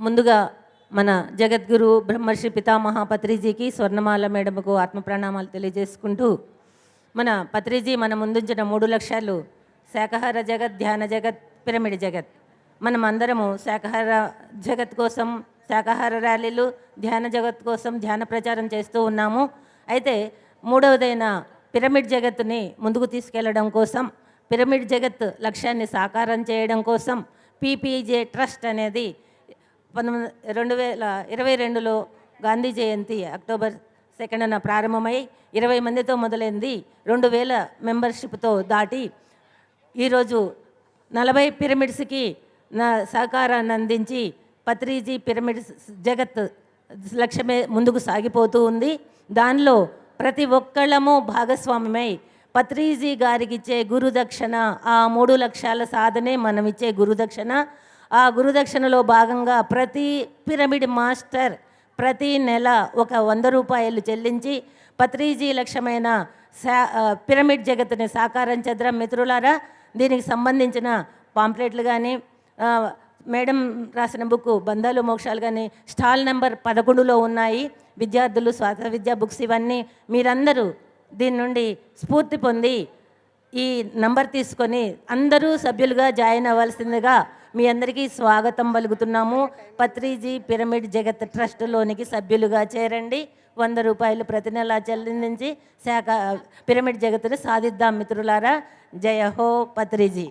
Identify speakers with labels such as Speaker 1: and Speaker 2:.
Speaker 1: ముందుగా మన జగద్గురు బ్రహ్మర్షి పితామహ పత్రిజీకి స్వర్ణమాల మేడముకు ఆత్మ ప్రణామాలు తెలియజేసుకుంటూ మన పత్రిజీ మన ముందుంచిన మూడు లక్ష్యాలు శాకాహార జగత్ ధ్యాన జగత్ పిరమిడ్ జగత్. మనం అందరము శాకాహార జగత్ కోసం శాకాహార ర్యాలీలు ధ్యాన జగత్ కోసం ధ్యాన ప్రచారం చేస్తూ ఉన్నాము. అయితే మూడవదైన పిరమిడ్ జగత్ని ముందుకు తీసుకెళ్ళడం కోసం పిరమిడ్ జగత్ లక్ష్యాన్ని సాకారం చేయడం కోసం పీపీజే ట్రస్ట్ అనేది పంతొమ్మిది రెండు వేల ఇరవై రెండులో గాంధీ జయంతి అక్టోబర్ సెకండ్న ప్రారంభమై ఇరవై మందితో మొదలైంది. రెండు వేల మెంబర్షిప్తో దాటి ఈరోజు నలభై పిరమిడ్స్కి నా సహకారాన్ని అందించి పత్రిజీ పిరమిడ్స్ జగత్ లక్ష్యమే ముందుకు సాగిపోతూ ఉంది. దానిలో ప్రతి ఒక్కళ్ళము భాగస్వామ్యమై పత్రిజీ గారికి ఇచ్చే గురుదక్షిణ ఆ మూడు లక్ష్యాల సాధనే మనం ఇచ్చే గురుదక్షిణ ఆ గురుదక్షిణలో భాగంగా ప్రతి పిరమిడ్ మాస్టర్ ప్రతి నెల ఒక వంద రూపాయలు చెల్లించి పత్రిజీ లక్ష్యమైన సా పిరమిడ్ జగత్తుని సాకారం చద్రం మిత్రులారా దీనికి సంబంధించిన పాంప్లెట్లు కానీ మేడం రాసిన బుక్ బంధాలు మోక్షాలు కానీ స్టాల్ నెంబర్ పదకొండులో ఉన్నాయి. విద్యార్థులు స్వాత విద్యా బుక్స్ ఇవన్నీ మీరందరూ దీని నుండి స్ఫూర్తి పొంది ఈ నంబర్ తీసుకొని అందరూ సభ్యులుగా జాయిన్ అవ్వాల్సిందిగా మీ అందరికీ స్వాగతం పలుకుతున్నాము. పత్రిజీ పిరమిడ్ జగత్ ట్రస్ట్లోనికి సభ్యులుగా చేరండి. వంద రూపాయలు ప్రతి నెల చెల్లించి శాఖ పిరమిడ్ జగత్తుని సాధిద్దాం మిత్రులారా. జయ హో పత్రిజీ.